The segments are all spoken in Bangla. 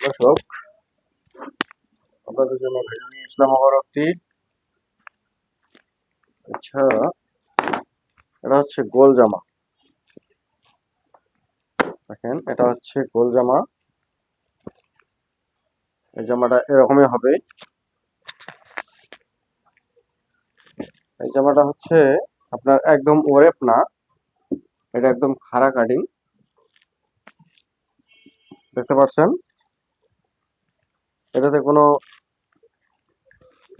দর্শক আপনাদের জন্য ভিডিও নিয়ে আসলাম আবার একটি। আচ্ছা এটা হচ্ছে গোল জামা। দেখেন, এটা হচ্ছে গোল জামা। এই জামাটা এরকমই হবে। এই জামাটা হচ্ছে আপনার একদম ওরেপ না, এটা একদম খাড়া কাটিং। দেখতে পাচ্ছেন? এটাতে কোনো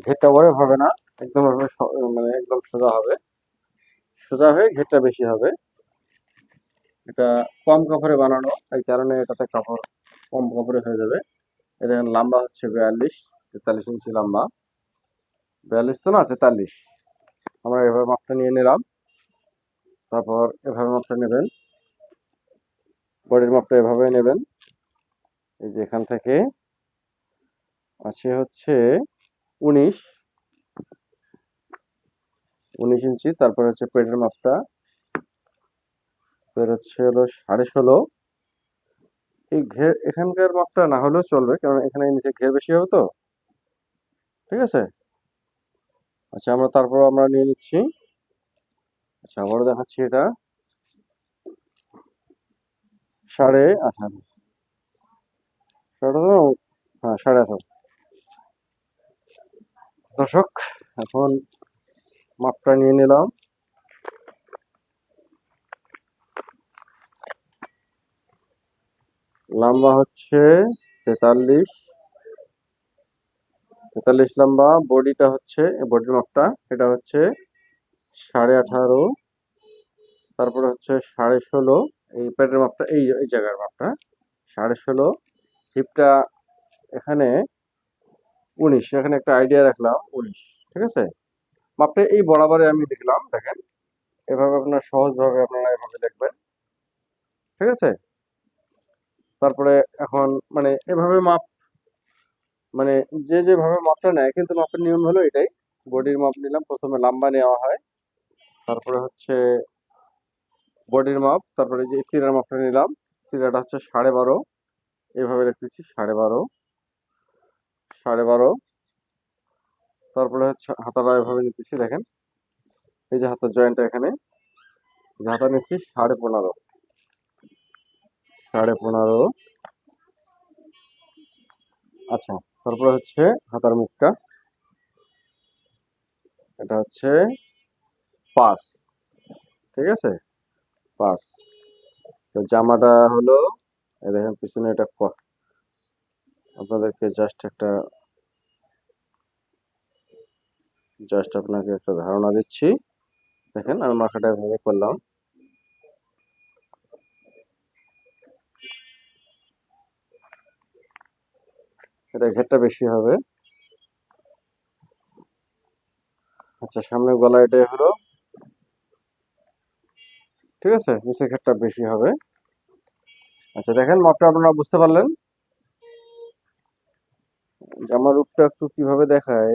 ঘেরটা ওরেপ হবে না, একদম মানে একদম সোজা হবে। সোজা হয়ে ঘেরটা বেশি হবে। এটা কম কাপড়ে বানানো, এই কারণে এটাতে কাপড় কম কাপড়ে হয়ে যাবে। এটা লম্বা হচ্ছে বিয়াল্লিশ, তেতাল্লিশ ইঞ্চি লম্বা। বিয়াল্লিশ তো না, তেতাল্লিশ। আমরা এভাবে মাপটা নিয়ে নিলাম। তারপর এভাবে মাপটা নেবেন। বডির মাপটা এভাবে নেবেন। এই যে এখান থেকে আছে হচ্ছে উনিশ। উনিশ ইঞ্চি, তারপর হচ্ছে পেটের মাপটা। পেট হচ্ছে হলো সাড়ে ষোলো। এই ঘের এখানকার মাপটা না হলেও চলবে, কারণ এখানে নিচে ঘের বেশি হবে তো। ঠিক আছে? আচ্ছা আমরা তারপর আমরা নিয়ে নিচ্ছি। আচ্ছা আবারও দেখাচ্ছি এটা। সাড়ে আঠারো। সাড়ে আঠারো? হ্যাঁ সাড়ে আঠারো। দর্শক, এখন মাপটা নিয়ে নিলাম। লম্বা হচ্ছে তেতাল্লিশ। তেতাল্লিশ লম্বা বডিটা হচ্ছে, বডির মাপটা, এটা হচ্ছে সাড়ে আঠারো, তারপরে হচ্ছে সাড়ে ষোলো। এই প্যাডের মাপটা, এই এই জায়গার মাপটা, সাড়ে ষোলো। হিপটা এখানে উনিশ, এখানে একটা আইডিয়া রাখলাম, উনিশ, ঠিক আছে? মাপটা এই বরাবরে আমি লিখলাম, দেখেন। এভাবে আপনার সহজভাবে আপনারা এভাবে লিখবেন, ঠিক আছে? তারপরে এখন মানে এভাবে মাপ মানে যে যেভাবে মাপটা নেয়, কিন্তু মাপের নিয়ম হলো এটাই। বডির মাপ নিলাম, প্রথমে লম্বা নেওয়া হয়, তারপরে হচ্ছে বডির মাপ, তারপরে যে তীরের মাপটা নিলাম তীরাটা হচ্ছে সাড়ে বারো, এভাবে লিখতেছি সাড়ে বারো। সাড়ে বারো। তারপরে হচ্ছে হাতাটা এভাবে নিতেছি, দেখেন। এই যে হাতার জয়েন্টটা এখানে। হাতা নিচ্ছি, সাড়ে পনেরো। সাড়ে পনেরো। আচ্ছা তারপরে হচ্ছে হাতার মুখটা। এটা হচ্ছে পাঁচ ঠিক আছে? পাঁচ তো জামাটা হলো দেখেন, পিছনে এটা আপনাদেরকে জাস্ট একটা জাস্ট আপনাকে একটা ধারণা দিচ্ছি। দেখেন, আমি মাথাটা এভাবে করলাম। এটা ঘেরটা বেশি হবে। আচ্ছা সামনের গলা এটাই হলো। ঠিক আছে? নিচের ঘেরটা বেশি হবে। আচ্ছা দেখেন, মাপটা আপনারা বুঝতে পারলেন? জামার রূপটা একটু কীভাবে দেখাই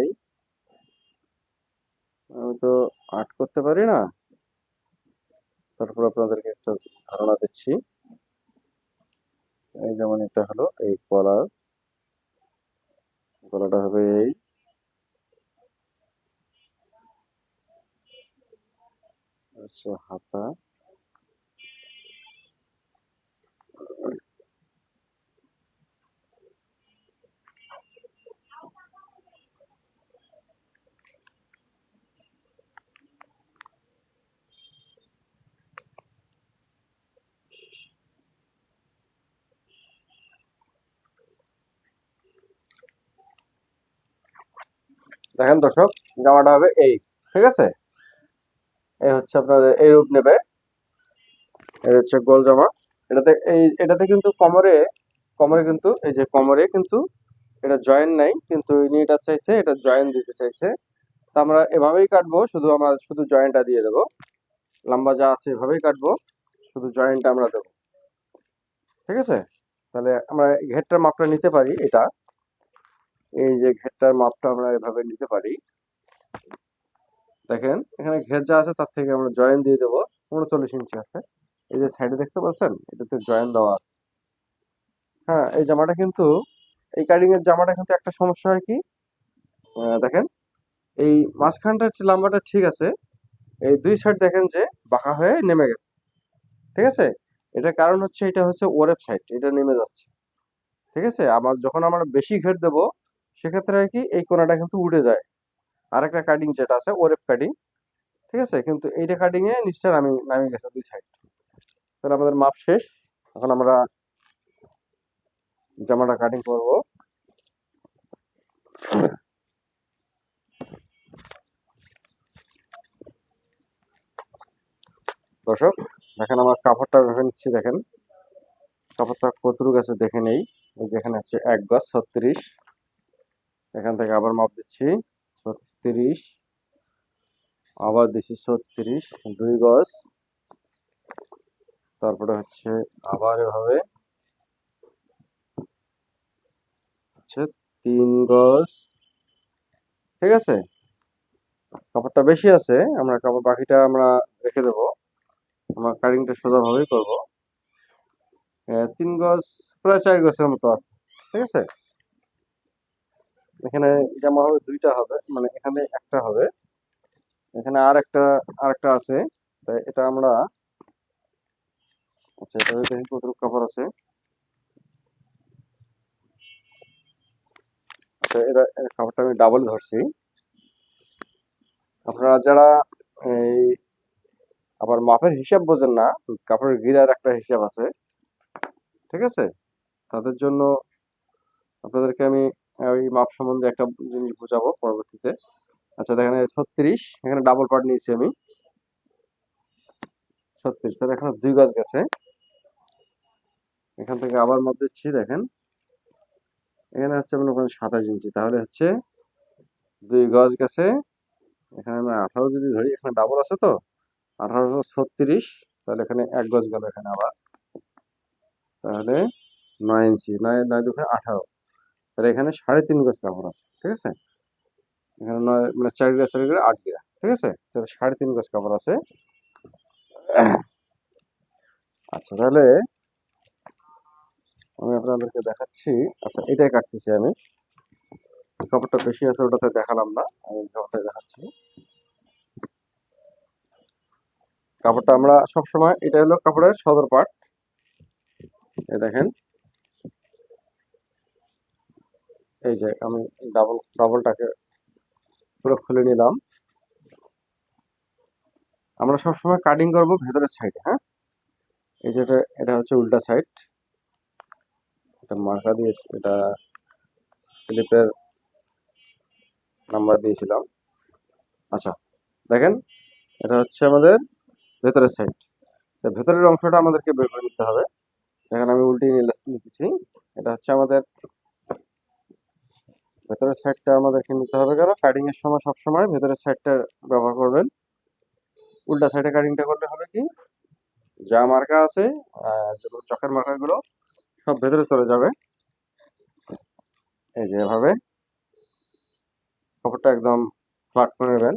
আমি তো আর্ট করতে পারি না। তারপর আপনাদেরকে একটা ধারণা দিচ্ছি। এই যেমন এটা হলো এই কলার। গলাটা হবে এই। আচ্ছা হাতা। দেখেন দর্শক, জামাটা হবে এই, ঠিক আছে? এই হচ্ছে আপনাদের এই রূপ নেবে। এই হচ্ছে গোল জামা। এটাতে এই, এটাতে কিন্তু কোমরে কোমরে কিন্তু, এই যে কোমরে কিন্তু এটা জয়েন নাই, কিন্তু ইনি এটা চাইছে, এটা জয়েন দিতে চাইছে। তা আমরা এভাবেই কাটবো, শুধু আমরা, শুধু জয়েন্টটা দিয়ে দেবো। লম্বা যা আছে এভাবেই কাটবো, শুধু জয়েন্টটা আমরা দেবো। ঠিক আছে? তাহলে আমরা ঘেরটার মাপটা নিতে পারি, এটা। এই যে ঘেরটার মাপটা আমরা এভাবে নিতে পারি। দেখেন, এখানে ঘের যা আছে তার থেকে আমরা জয়েন দিয়ে দেবো। উনচল্লিশ ইঞ্চি আছে। এই যে সাইডে দেখতে পাচ্ছেন, এটাতে জয়েন দেওয়া আছে। হ্যাঁ এই জামাটা কিন্তু, এই কাটিং এর জামাটা কিন্তু একটা সমস্যা হয় কি? দেখেন, এই মাঝখানটা লম্বাটা ঠিক আছে, এই দুই সাইড দেখেন যে বাঁকা হয়ে নেমে গেছে। ঠিক আছে? এটা কারণ হচ্ছে, এটা হচ্ছে ওরেপ সাইড এটা নেমে যাচ্ছে। ঠিক আছে? আমার, যখন আমরা বেশি ঘের দেবো সেক্ষেত্রে কি এই কোনাটা কিন্তু উঠে যায়। আর একটা কাটিং যেটা আছে ওরেপ কাটিং ঠিক আছে? কিন্তু এইটা কাটিং এ নিচটা নামি, নামিয়ে গেছে দুই সাইড তাহলে আমাদের মাপ শেষ। এখন আমরা জামাটা কাটিং করব। দর্শক, দেখেন আমার কাপড়টা ভেবে নিচ্ছি, দেখেন। কাপড়টা কতটুকু আছে দেখে নেই। যেখানে আছে এক গজ ছত্রিশ। এখান থেকে আবার মাপ দিচ্ছি। ছত্রিশ। আবার দিচ্ছি ছত্রিশ, দুই গজ। তারপরে হচ্ছে আবার এভাবে। হচ্ছে তিন গজ। ঠিক আছে? কাপড়টা বেশি আছে, আমরা কাপড় বাকিটা আমরা রেখে দেবো। আমরা কাটিংটা সোজাভাবেই করব। তিন গজ, প্রায় চার গজের মতো আছে। ঠিক আছে? এখানে জামা হবে, দুইটা হবে মানে এখানে একটা হবে। এখানে আর একটা আর একটা আছে। তাই এটা আমরা আচ্ছা এটা দেখি কতটুকু কাপড় আছে। আচ্ছা এটা কাপড়টা আমি ডাবল ধরছি আপনারা যারা এই আবার মাপের হিসাব বোঝেন না, কাপড়ের গিরার একটা হিসাব আছে। ঠিক আছে? তাদের জন্য আপনাদেরকে আমি ওই মাপ সম্বন্ধে একটা জিনিস বোঝাবো পরবর্তীতে। আচ্ছা দেখেন ছত্রিশ, এখানে ডাবল পার্ট নিয়েছি আমি। ছত্রিশ, তাহলে এখানে দুই গাছ গেছে। এখান থেকে আবার মাপ দিচ্ছি, দেখেন। এখানে হচ্ছে মনে ওখানে সাতাশ ইঞ্চি, তাহলে হচ্ছে দুই গজ গেছে। এখানে আমি আঠারো যদি ধরি, এখানে ডাবল আছে তো? আঠারোশো ছত্রিশ, তাহলে এখানে এক গজ গেল এখানে আবার। তাহলে নয় ইঞ্চি, নয় নয় দুঃখে আঠারো। তাহলে এখানে সাড়ে তিন গজ কাপড় আছে, ঠিক আছে? এখানে নয় মানে চার গজ, চার আট গিরা ঠিক আছে? তাহলে সাড়ে তিন গজ কাপড় আছে। আচ্ছা তাহলে আমি আপনাদেরকে দেখাচ্ছি। আচ্ছা এটাই কাটতেছি আমি। কাপড়টা বেশি আছে, ওটাতে দেখালাম না। আমি কাপড়টা দেখাচ্ছি। কাপড়টা আমরা সবসময়, এটা হলো কাপড়ের সদর পার্ট এই দেখেন। এই যে আমি ডাবল ডাবলটাকে পুরো খুলে নিলাম। আমরা সবসময় কাটিং করব ভেতরের সাইডে হ্যাঁ? এই যে এটা এটা হচ্ছে উল্টা সাইড এটা মার্কা দিয়ে এটা স্লিপের নাম্বার দিয়েছিলাম। আচ্ছা দেখেন, এটা হচ্ছে আমাদের ভেতরের সাইড তো ভেতরের অংশটা আমাদেরকে বের করে নিতে হবে। দেখেন, আমি উল্টিয়ে নিতেছি। এটা হচ্ছে আমাদের ভেতরের সাইডটা আমাদেরকে নিতে হবে। কেন? কাটিং এর সময় সব সময় ভেতরের সাইডটা ব্যবহার করবেন। উল্টা সাইডে কাটিংটা করলে হবে কি? যা মার্কা আছে চকের মার্কাগুলো সব ভেতরে চলে যাবে। এই যে এভাবে। কাপড়টা একদম ফ্লাট করে নেবেন।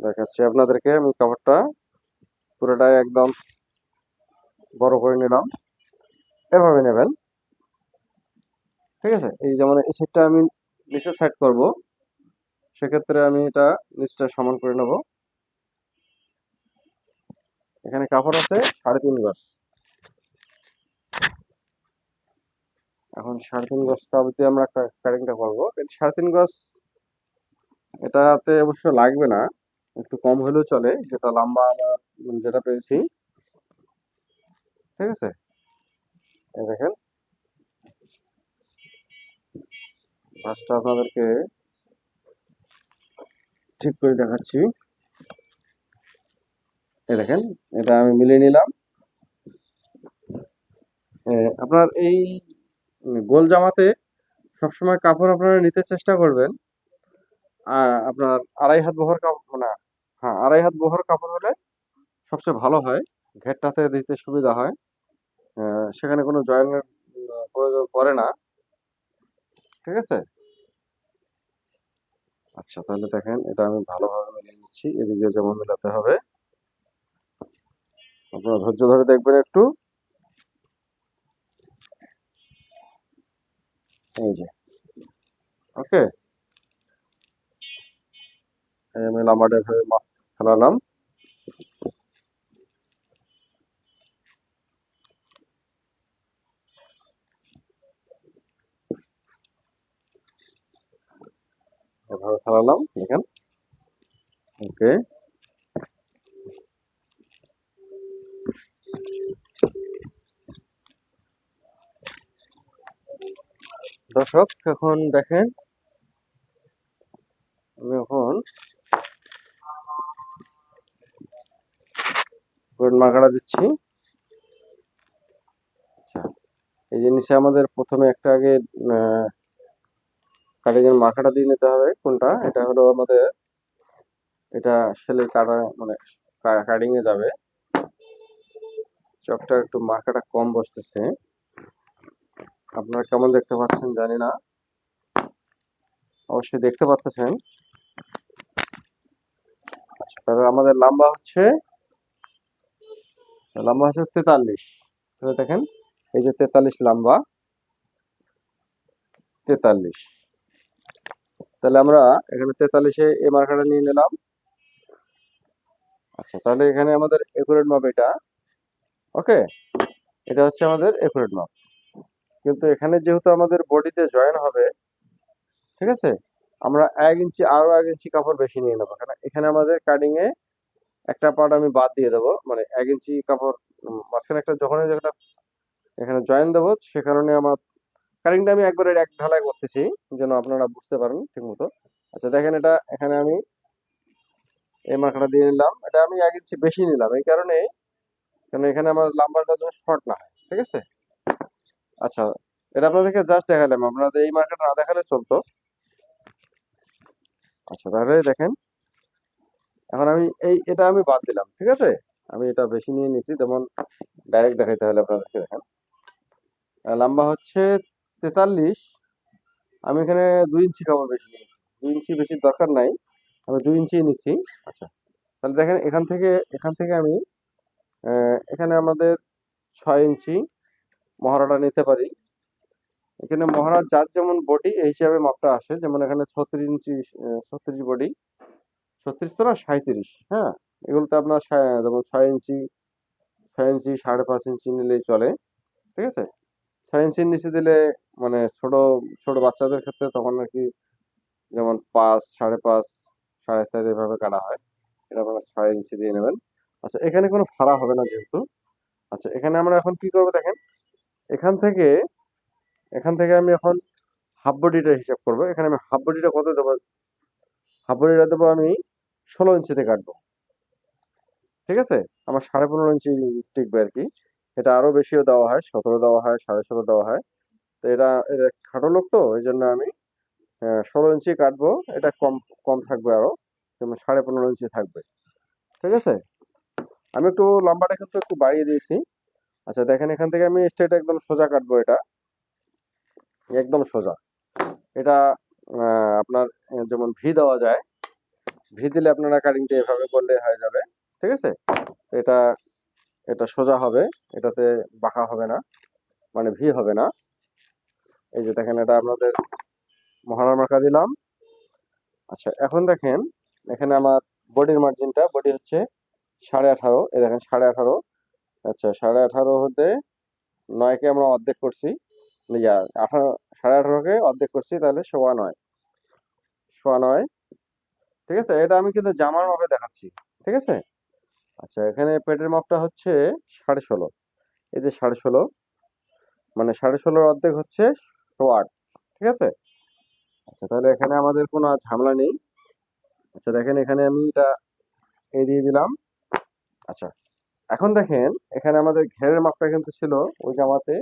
দেখাচ্ছি আপনাদেরকে আমি কাপড়টা পুরোটাই একদম বড় করে নিলাম। এভাবে নেবেন। ঠিক আছে? এই যেমন এই সাইডটা আমি নিচের সাইড করব। সেক্ষেত্রে আমি এটা নিচটা সমান করে নেব। এখানে কাপড় আছে সাড়ে তিন গজ। এখন সাড়ে তিন গজ কাপড় আমরা কাটিংটা করব। সাড়ে তিন গজ এটাতে অবশ্য লাগবে না। একটু কম হলেও চলে। যেটা লম্বা যেটা পেয়েছি। ঠিক আছে? দেখেন। ফার্স্টটা আপনাদেরকে ঠিক করে দেখাচ্ছি। এই দেখেন এটা আমি মিলিয়ে নিলাম। এ, আপনার এই গোল জামাতে সবসময় কাপড় আপনারা নিতে চেষ্টা করবেন। আপনার আড়াই হাত বহর কাপড় না হ্যাঁ আড়াই হাত বহর কাপড় হলে সবচেয়ে ভালো হয়। ঘেরটাতে দিতে সুবিধা হয়। সেখানে কোনো জয়েনের প্রয়োজন পড়ে না। ঠিক আছে? আচ্ছা তাহলে দেখেন, এটা আমি ভালোভাবে মিলিয়ে নিচ্ছি। এদিকে যেমন মেলাতে হবে। আপনারা ধৈর্য ধরে দেখবেন একটু। এই যে। ওকে? মেলামাডের হয়ে ফেলালাম এভাবে ফেলালাম দেখেন। ওকে। দর্শক, এখন দেখেন, আমি এখন মাগাড়া দিচ্ছি। আচ্ছা এই জিনিসে আমাদের প্রথমে একটা আগে কাটিং এর মার্কাটা দিয়ে নিতে হবে। কোনটা? এটা হলো আমাদের, এটা সেলের কাটা মানে কাটিং এ যাবে। চকটা একটু মার্কাটা কম বসতেছে। আপনারা কেমন দেখতে পাচ্ছেন জানি না। অবশ্যই দেখতে পাচ্ছেন। আচ্ছা তাহলে আমাদের লম্বা হচ্ছে লম্বা হচ্ছে তেতাল্লিশ। তাহলে দেখেন, এই যে তেতাল্লিশ লম্বা, তেতাল্লিশ। তাহলে আমরা এখানে তেতাল্লিশে এই মার্কাটা নিয়ে নিলাম। আচ্ছা তাহলে এখানে আমাদের একুরেট মাপ এটা। ওকে এটা হচ্ছে আমাদের একুরেট মাপ কিন্তু এখানে যেহেতু আমাদের বডিতে জয়েন হবে, ঠিক আছে? আমরা এক ইঞ্চি, আরও এক ইঞ্চি কাপড় বেশি নিয়ে নেব। কারণ এখানে আমাদের কাটিংয়ে একটা পার্ট আমি বাদ দিয়ে দেবো। মানে এক ইঞ্চি কাপড় মাঝখানে একটা যখন একটা এখানে জয়েন দেবো, সে কারণে আমার কাটিংটা আমি একবারে এক ঢালাই করতেছি, যেন আপনারা বুঝতে পারেন ঠিক মতো আচ্ছা দেখেন এটা, এখানে আমি এই মার্কাটা দিয়ে নিলাম। এটা আমি এক ইঞ্চি বেশি নিলাম, এই কারণে কারণ এখানে আমার লাম্বারটা যেন শর্ট না হয়, ঠিক আছে? আচ্ছা এটা আপনাদেরকে জাস্ট দেখালাম, আপনাদের এই মার্কেট না দেখালে চলতো। আচ্ছা তাহলে দেখেন, এখন আমি এই, এটা আমি বাদ দিলাম, ঠিক আছে? আমি এটা বেশি নিয়ে নিছি, যেমন ডাইরেক্ট দেখাইতে হলে আপনাদেরকে দেখেন। লম্বা হচ্ছে তেতাল্লিশ। আমি এখানে দুই ইঞ্চি কাপড় বেশি নিয়েছি। দুই ইঞ্চি বেশি দরকার নাই। আমি দুই ইঞ্চি নিচ্ছি। আচ্ছা। তাহলে দেখেন, এখান থেকে এখান থেকে আমি এখানে আমাদের ছয় ইঞ্চি মহড়াটা নিতে পারি। এখানে মহারাজ যার যেমন বডি এই হিসাবে মাপটা আসে। যেমন এখানে ছত্রিশ ইঞ্চি ছত্রিশ বডি ছত্রিশ তো না সাঁত্রিশ হ্যাঁ? এগুলোতে আপনার যেমন ছয় ইঞ্চি ছয় ইঞ্চি, সাড়ে পাঁচ ইঞ্চি নিলেই চলে। ঠিক আছে? ছয় ইঞ্চির নিচে দিলে মানে ছোট ছোট বাচ্চাদের ক্ষেত্রে তখন আর কি যেমন পাঁচ, সাড়ে পাঁচ, সাড়ে চার এভাবে কাটা হয়। এটা আপনারা ছয় ইঞ্চি দিয়ে নেবেন। আচ্ছা এখানে কোনো ফাড়া হবে না যেহেতু। আচ্ছা এখানে আমরা এখন কি করব দেখেন? এখান থেকে এখান থেকে আমি এখন হাফ বডিটা হিসাব করব। এখানে আমি হাফ বডিটা কত দেবো? হাফ বডিটা দেবো আমি ষোলো ইঞ্চিতে কাটবো। ঠিক আছে? আমার সাড়ে পনেরো ইঞ্চি টিকবে আর কি। এটা আরও বেশিও দেওয়া হয়, সতেরো দেওয়া হয়, সাড়ে ষোলো দেওয়া হয়। তো এটা এটা খাটো লোক তো ওই জন্য আমি ষোলো ইঞ্চি কাটবো, এটা কম কম থাকবে আরও, যেমন সাড়ে পনেরো ইঞ্চি থাকবে। ঠিক আছে? আমি একটু লম্বাটা কিন্তু একটু বাড়িয়ে দিয়েছি। আচ্ছা দেখেন এখান থেকে আমি স্ট্রেট একদম সোজা কাটবো এটা। একদম সোজা। এটা আপনার, যেমন ভি দেওয়া যায় ভি দিলে আপনারা কাটিংটা এভাবে করলে হয়ে যাবে। ঠিক আছে? এটা এটা সোজা হবে, এটাতে বাঁকা হবে না মানে ভি হবে না। এই যে দেখেন, এটা আপনাদের মহানা মার্কা দিলাম। আচ্ছা এখন দেখেন, এখানে আমার বডির মার্জিনটা বডি হচ্ছে সাড়ে আঠারো, এই দেখেন সাড়ে আঠারো। আচ্ছা সাড়ে আঠারো হতে নয়কে আমরা অর্ধেক করছি। ইয়া, আঠারো, সাড়ে আঠারোকে অর্ধেক করছি, তাহলে সোয়া নয়। সোয়া নয়। ঠিক আছে, এটা আমি কিন্তু জামার মাপে দেখাচ্ছি। ঠিক আছে? আচ্ছা এখানে পেটের মাপটা হচ্ছে সাড়ে ষোলো। এই যে সাড়ে ষোলো মানে সাড়ে ষোলোর অর্ধেক হচ্ছে সোয়া আট, ঠিক আছে? আচ্ছা তাহলে এখানে আমাদের কোনো ঝামেলা নেই। আচ্ছা দেখেন এখানে আমি এটা এই দিয়ে দিলাম। আচ্ছা এখন দেখেন এখানে আমাদের ঘেরের মাপটা কিন্তু ছিল ওই জামাতে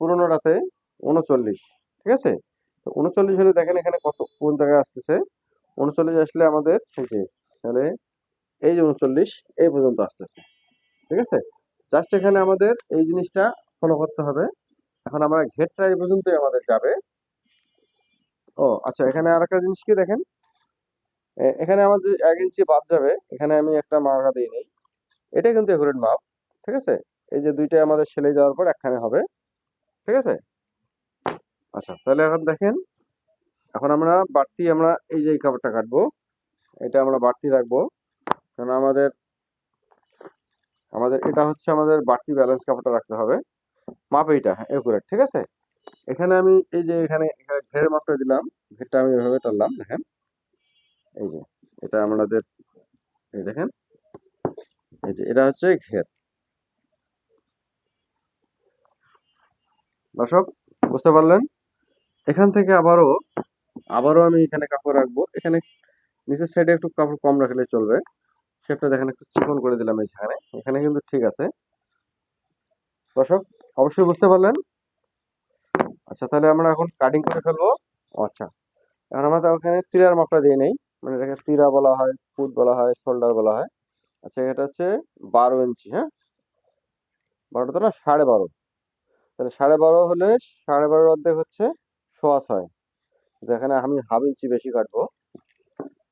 পুরোনোটাতে উনচল্লিশ, ঠিক আছে? তো উনচল্লিশ হলে দেখেন এখানে কত, কোন জায়গায় আসতেছে? উনচল্লিশ আসলে আমাদের যে, তাহলে এই যে উনচল্লিশ, এই পর্যন্ত আসতেছে। ঠিক আছে? জাস্ট এখানে আমাদের এই জিনিসটা ফলো করতে হবে। এখন আমরা ঘেরটা এই পর্যন্তই আমাদের যাবে। ও আচ্ছা এখানে আর একটা জিনিস কি দেখেন? এখানে আমাদের এক ইঞ্চি বাদ যাবে, এখানে আমি একটা মার্কা দিয়ে নিই। এটা কিন্তু একুরেট মাপ। ঠিক আছে? এই যে দুইটা আমাদের সেলাই যাওয়ার পর একখানে হবে। ঠিক আছে? আচ্ছা তাহলে এখন দেখেন, এখন আমরা বাড়তি আমরা এই যে এই কাপড়টা কাটবো, এটা আমরা বাড়তি রাখব। কারণ আমাদের আমাদের, এটা হচ্ছে আমাদের বাড়তি ব্যালেন্স কাপড়টা রাখতে হবে। মাপ এইটা একুরেট ঠিক আছে? এখানে আমি এই যে এখানে এখানে ঘের মাপটা দিলাম। ঘেরটা আমি এভাবে টানলাম, দেখেন। এই যে, এটা আমাদের, এই দেখেন। এই যে, এটা হচ্ছে ঘের। দর্শক, বুঝতে পারলেন? এখান থেকে আবারও আবারও আমি এখানে কাপড় রাখব। এখানে নিচের সাইডে একটু কাপড় কম রাখলে চলবে। শেপটা দেখেন, একটু চিকন করে দিলাম এইখানে। এখানে কিন্তু ঠিক আছে। দর্শক, অবশ্যই বুঝতে পারলেন। আচ্ছা তাহলে আমরা এখন কাটিং করে ফেলব। আচ্ছা। এখন আমাদের ওখানে তিরার মাপটা দিয়ে নেই। মানে এটাকে তীরা বলা হয় ফুট বলা হয়, শোল্ডার বলা হয়। আচ্ছা এটা হচ্ছে বারো ইঞ্চি হ্যাঁ? বারোটা না, সাড়ে বারো। তাহলে সাড়ে বারো হলে সাড়ে বারোর অর্ধেক হচ্ছে সোয়া ছয়। যেখানে আমি হাফ ইঞ্চি বেশি কাটবো।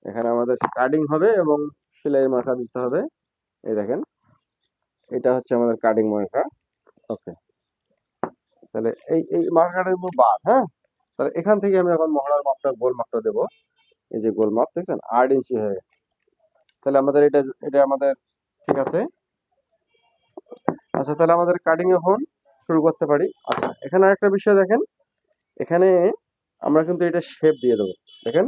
এখানে আমাদের কাটিং হবে এবং সেলাই মার্কা দিতে হবে। এই দেখেন, এটা হচ্ছে আমাদের কাটিং মার্কা। ওকে তাহলে এই এই মার্কাটা দেবো বাদ হ্যাঁ? তাহলে এখান থেকে আমি এখন মহড়ার মাপটা, গোল মাপটা দেবো। এই যে গোল মাপ, দেখছেন? আট ইঞ্চি হয়ে গেছে। তাহলে আমাদের এটা এটা আমাদের ঠিক আছে? আচ্ছা তাহলে আমাদের কাটিং এখন শুরু করতে পারি। আচ্ছা এখানে আরেকটা বিষয় দেখেন। এখানে আমরা কিন্তু এটা শেপ দিয়ে দেবো। দেখেন?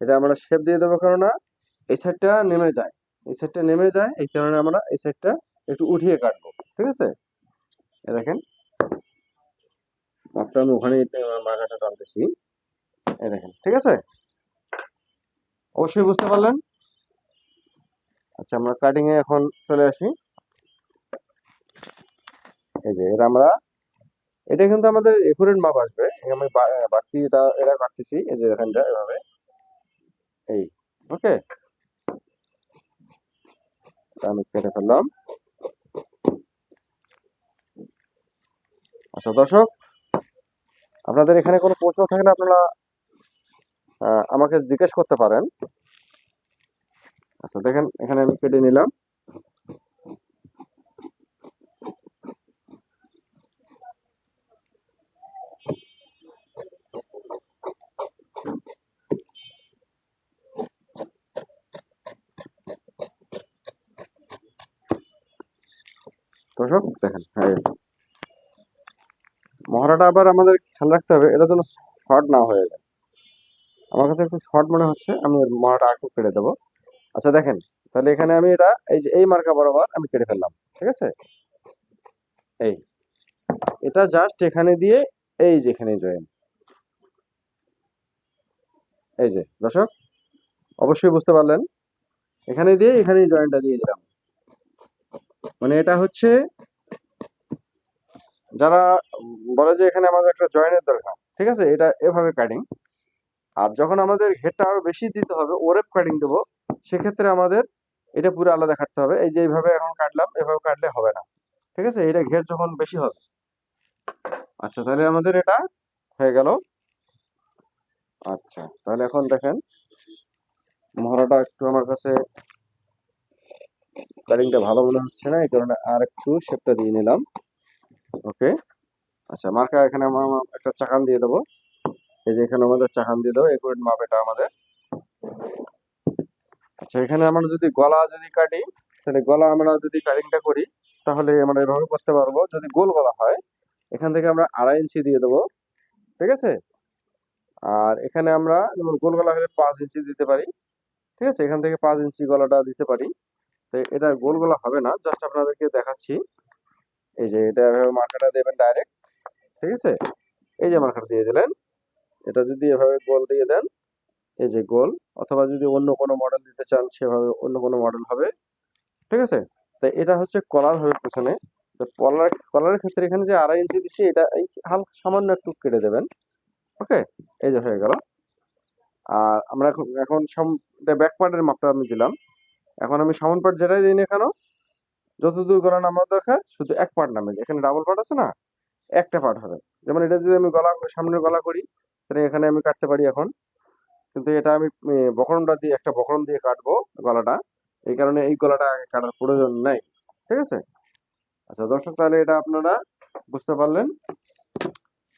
এটা আমরা শেপ দিয়ে দেবো কেননা এই সাইডটা নেমে যায়। এই সাইডটা নেমে যায়, এই কারণে আমরা এই সাইডটা একটু উঠিয়ে কাটবো, ঠিক আছে? এ দেখেন। মাপটা আমি ওখানে মার্কাটা টানতেছি। এই দেখেন, ঠিক আছে? অবশ্যই বুঝতে পারলেন? আচ্ছা আমরা কাটিংয়ে এখন চলে আসি। এই যে, এটা আমরা, এটা কিন্তু আমাদের একুরেট মাপ আসবে। আমি বাড়তি এটা এটা কাটতেছি। এই যে, এখানটা এভাবে। এই ওকে আমি কেটে ফেললাম। আচ্ছা দর্শক, আপনাদের এখানে কোনো প্রশ্ন থাকলে আপনারা আমাকে জিজ্ঞেস করতে পারেন। আচ্ছা দেখেন, এখানে আমি কেটে নিলাম। দর্শক, দেখেন মহড়াটা আবার আমাদের খেয়াল রাখতে হবে, এটা যেন শর্ট না হয়ে যায়। আমার কাছে একটু শর্ট মনে হচ্ছে, আমি মহড়াটা একটু কেটে দেবো। আচ্ছা দেখেন, তাহলে এখানে আমি এটা, এই যে, এই মার্কা বরাবর আমি কেটে ফেললাম, ঠিক আছে? এই, এটা জাস্ট এখানে দিয়ে, এই যে, এখানে জয়েন এই যে, দর্শক, অবশ্যই বুঝতে পারলেন। এখানে দিয়ে এখানে জয়েন্টটা দিয়ে দিলাম। মানে এটা হচ্ছে যারা বলে যে এখানে আমাদের একটা জয়েনের দরকার, ঠিক আছে? এটা এভাবে কাটিং আর যখন আমাদের ঘেরটা আরও বেশি দিতে হবে ওরেপ কাটিং দেবো, সেক্ষেত্রে আমাদের এটা পুরো আলাদা কাটতে হবে। এই যে এইভাবে এখন কাটলাম, এভাবে কাটলে হবে না, ঠিক আছে? এটা ঘের যখন বেশি হবে। আচ্ছা তাহলে আমাদের এটা হয়ে গেল। আচ্ছা তাহলে এখন দেখেন, মহড়াটা একটু আমার কাছে কাটিংটা ভালো মনে হচ্ছে না, এই কারণে আর একটু শেপটা দিয়ে নিলাম। ওকে আচ্ছা মার্কা এখানে আমার একটা চাকান দিয়ে দেবো। এই যে এখানে আমাদের চাকান দিয়ে দেবো একুরেট মাপ এটা আমাদের। আচ্ছা এখানে আমরা যদি গলা যদি কাটি, তাহলে গলা আমরা যদি কাটিংটা করি, তাহলে আমরা এভাবে করতে পারব। যদি গোল গলা হয়, এখান থেকে আমরা আড়াই ইঞ্চি দিয়ে দেবো। ঠিক আছে? আর এখানে আমরা যেমন গোল গলা হলে পাঁচ ইঞ্চি দিতে পারি। ঠিক আছে? এখান থেকে পাঁচ ইঞ্চি গলাটা দিতে পারি। তো এটা গোল গলা হবে না জাস্ট আপনাদেরকে দেখাচ্ছি। এই যে এটা এভাবে মার্কাটা দেবেন ডাইরেক্ট ঠিক আছে? এই যে মার্কার দিয়ে দিলেন, এটা যদি এভাবে গোল দিয়ে দেন, এই যে গোল, অথবা যদি অন্য কোনো মডেল দিতে চান, সেভাবে অন্য কোনো মডেল হবে, ঠিক আছে? তো এটা হচ্ছে কলার হবে পেছনে। তো কলার কলারের ক্ষেত্রে এখানে যে আড়াই ইঞ্চি দিচ্ছি, এটা এই হালকা সামান্য একটু কেটে দেবেন ওকে এই যে হয়ে গেল। আর আমরা এখন এখন এটা ব্যাক পার্টের মাপটা আমি দিলাম। এখন আমি সামন পার্ট যেটাই দিই না কেন যতদূর গলা নামার দরকার শুধু এক পার্ট নামে এখানে ডাবল পার্ট আছে না? একটা পার্ট হবে। যেমন এটা যদি আমি গলা সামনের গলা করি তাহলে এখানে আমি কাটতে পারি এখন। কিন্তু এটা আমি এ, বকরমটা দিয়ে একটা বকরম দিয়ে কাটবো গলাটা। এই কারণে এই গলাটা কাটার প্রয়োজন নাই। ঠিক আছে? আচ্ছা দর্শক তাহলে এটা আপনারা বুঝতে পারলেন।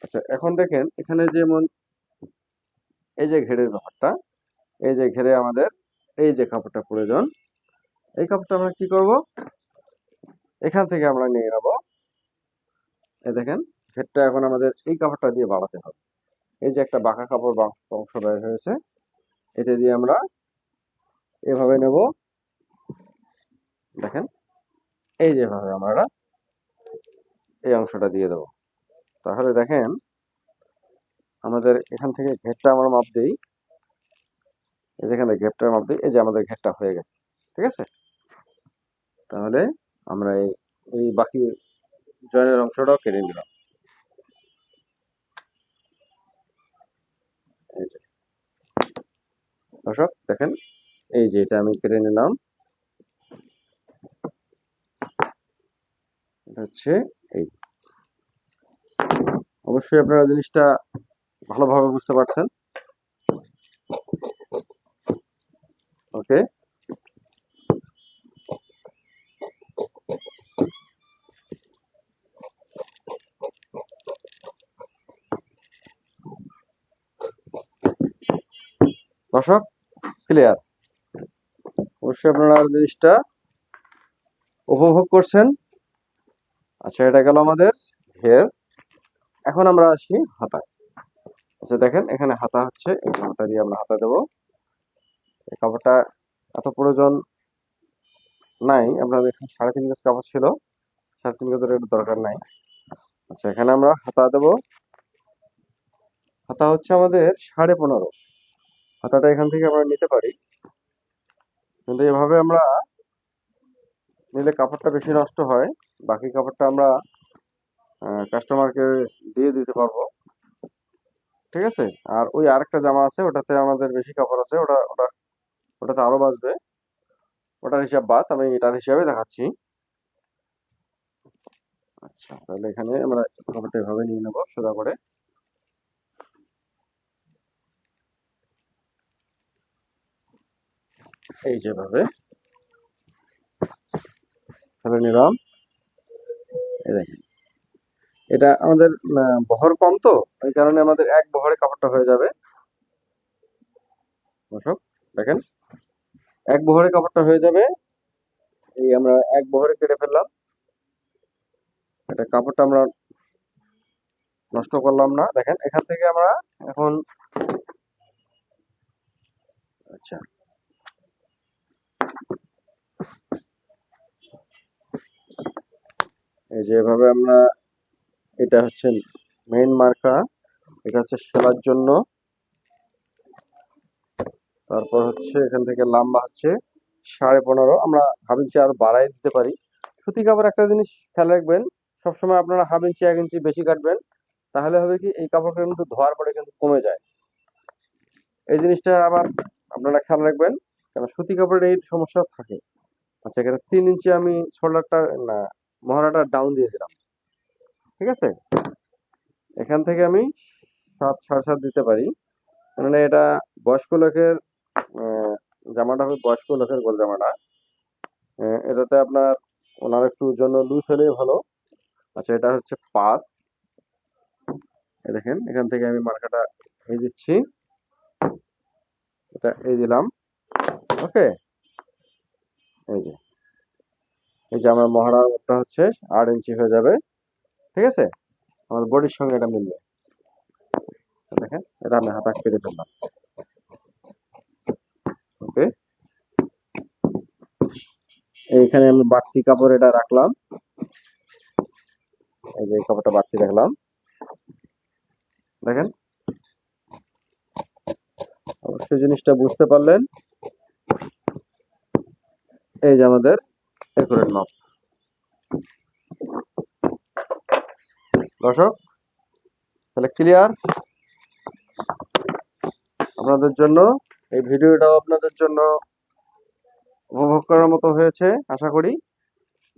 আচ্ছা এখন দেখেন এখানে যেমন এই যে ঘেরের ব্যাপারটা এই যে ঘেরে আমাদের এই যে কাপড়টা প্রয়োজন। এই কাপড়টা আমরা কি করব? এখান থেকে আমরা নিয়ে নেব। এই দেখেন ঘেরটা এখন আমাদের এই কাপড়টা দিয়ে বাড়াতে হবে। এই যে একটা বাঁকা কাপড় অংশ বের হয়েছে, এটা দিয়ে আমরা এভাবে নেব। দেখেন, এই যেভাবে আমরা এই অংশটা দিয়ে দেবো। তাহলে দেখেন, আমাদের এখান থেকে ঘেরটা আমরা মাপ দিই। এই যেখানে ঘেরটা মাপ দিই, এই যে আমাদের ঘেরটা হয়ে গেছে, ঠিক আছে? তাহলে আমরা এই এই বাকি জয়েনের অংশটাও কেটে নিলাম। দর্শক, দেখেন, এই যে এটা আমি কেটে নিলাম। এটা হচ্ছে এই। অবশ্যই আপনারা জিনিসটা ভালোভাবে বুঝতে পারছেন। ওকে। দর্শক ক্লিয়ার অবশ্যই আপনারা জিনিসটা উপভোগ করছেন। আচ্ছা এটা গেল আমাদের ঘের এখন আমরা আসি হাতায়। আচ্ছা দেখেন, এখানে হাতা হচ্ছে, এই হাতা দিয়ে আমরা হাতা দেবো। এই কাপড়টা এত প্রয়োজন নাই আপনার এখানে সাড়ে তিন গজ কাপড় ছিল, সাড়ে তিন গজের দরকার নাই। আচ্ছা এখানে আমরা হাতা দেব। হাতা হচ্ছে আমাদের সাড়ে পনেরো। হাতাটা এখান থেকে আমরা নিতে পারি। কিন্তু এভাবে আমরা নিলে কাপড়টা বেশি নষ্ট হয়। বাকি কাপড়টা আমরা কাস্টমারকে দিয়ে দিতে পারব। ঠিক আছে? আর ওই আরেকটা জামা আছে, ওটাতে আমাদের বেশি কাপড় আছে, ওটা ওটা, ওটাতে আরও বাঁচবে ওটার হিসাব বাদ, আমি এটার হিসাবে দেখাচ্ছি। আচ্ছা তাহলে এখানে আমরা কাপড়টা এভাবে নিয়ে নেব সোজা করে। এই যেভাবে ফেলে নিলাম। এই দেখেন। এটা আমাদের বহর কম তো ওই কারণে আমাদের এক বহরে কাপড়টা হয়ে যাবে। দেখেন। এক বহরে কাপড়টা হয়ে যাবে। এই আমরা এক বহরে কেটে ফেললাম। এটা কাপড়টা আমরা নষ্ট করলাম না। দেখেন, এখান থেকে আমরা এখন আচ্ছা। এই আমরা এটা হচ্ছে মেইন মার্কা এটা হচ্ছে সেলার জন্য। তারপর হচ্ছে এখান থেকে লম্বা হচ্ছে সাড়ে পনেরো। আমরা হাফ ইঞ্চি আরও বাড়াই দিতে পারি। সুতি কাপড় একটা জিনিস খেয়াল রাখবেন, সবসময় আপনারা হাফ ইঞ্চি এক ইঞ্চি বেশি কাটবেন, তাহলে হবে কি এই কাপড়টা কিন্তু ধোয়ার পরে কিন্তু কমে যায়। এই জিনিসটা আবার আপনারা খেয়াল রাখবেন কারণ সুতি কাপড়ের এই সমস্যা থাকে। আচ্ছা এখানে তিন ইঞ্চি আমি শোল্ডারটা না মহড়াটা ডাউন দিয়ে দিলাম। ঠিক আছে? এখান থেকে আমি সাত, সাড়ে সাত দিতে পারি। মানে এটা বয়স্ক লোকের জামাটা হবে বয়স্ক লোকের গোল জামাটা। এটাতে আপনার ওনার একটু জন্য লুজ হলেই ভালো। আচ্ছা এটা হচ্ছে পাস দেখেন, এখান থেকে আমি মার্কাটা এই দিচ্ছি। এটা এই দিলাম। ওকে? এই যে। যে আমার মহারাটা হচ্ছে আট ইঞ্চি হয়ে যাবে, ঠিক আছে? আমার বডির সঙ্গে এটা মিলবে। দেখেন, এটা আমি হাতা কেটে ফেললাম। ওকে। এইখানে আমি বাড়তি কাপড় এটা রাখলাম। এই যে কাপড়টা বাড়তি রাখলাম। দেখেন। অবশ্যই জিনিসটা বুঝতে পারলেন। এই যে আমাদের একরের মাপ দর্শক, তাহলে ক্লিয়ার আপনাদের জন্য, এই ভিডিওটাও আপনাদের জন্য উপভোগ করার মতো হয়েছে, আশা করি।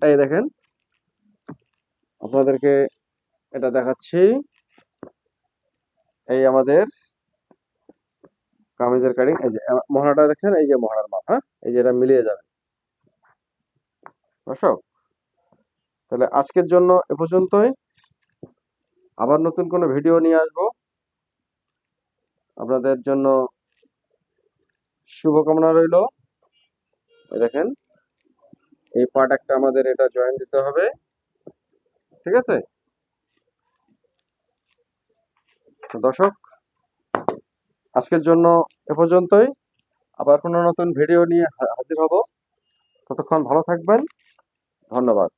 এই দেখেন, আপনাদেরকে এটা দেখাচ্ছি। এই আমাদের কামিজের কাটিং এই যে মহড়াটা দেখছেন? এই যে মহড়ার মাপ হ্যাঁ? এই যে এটা মিলিয়ে যাবে। দর্শক, তাহলে আজকের জন্য এ পর্যন্তই। আবার নতুন কোনো ভিডিও নিয়ে আসব। আপনাদের জন্য শুভকামনা রইল। দেখেন, এই পার্ট একটা আমাদের এটা জয়েন দিতে হবে। ঠিক আছে? দর্শক, আজকের জন্য এ পর্যন্তই। আবার কোনো নতুন ভিডিও নিয়ে হাজির হব। ততক্ষণ ভালো থাকবেন। ধন্যবাদ।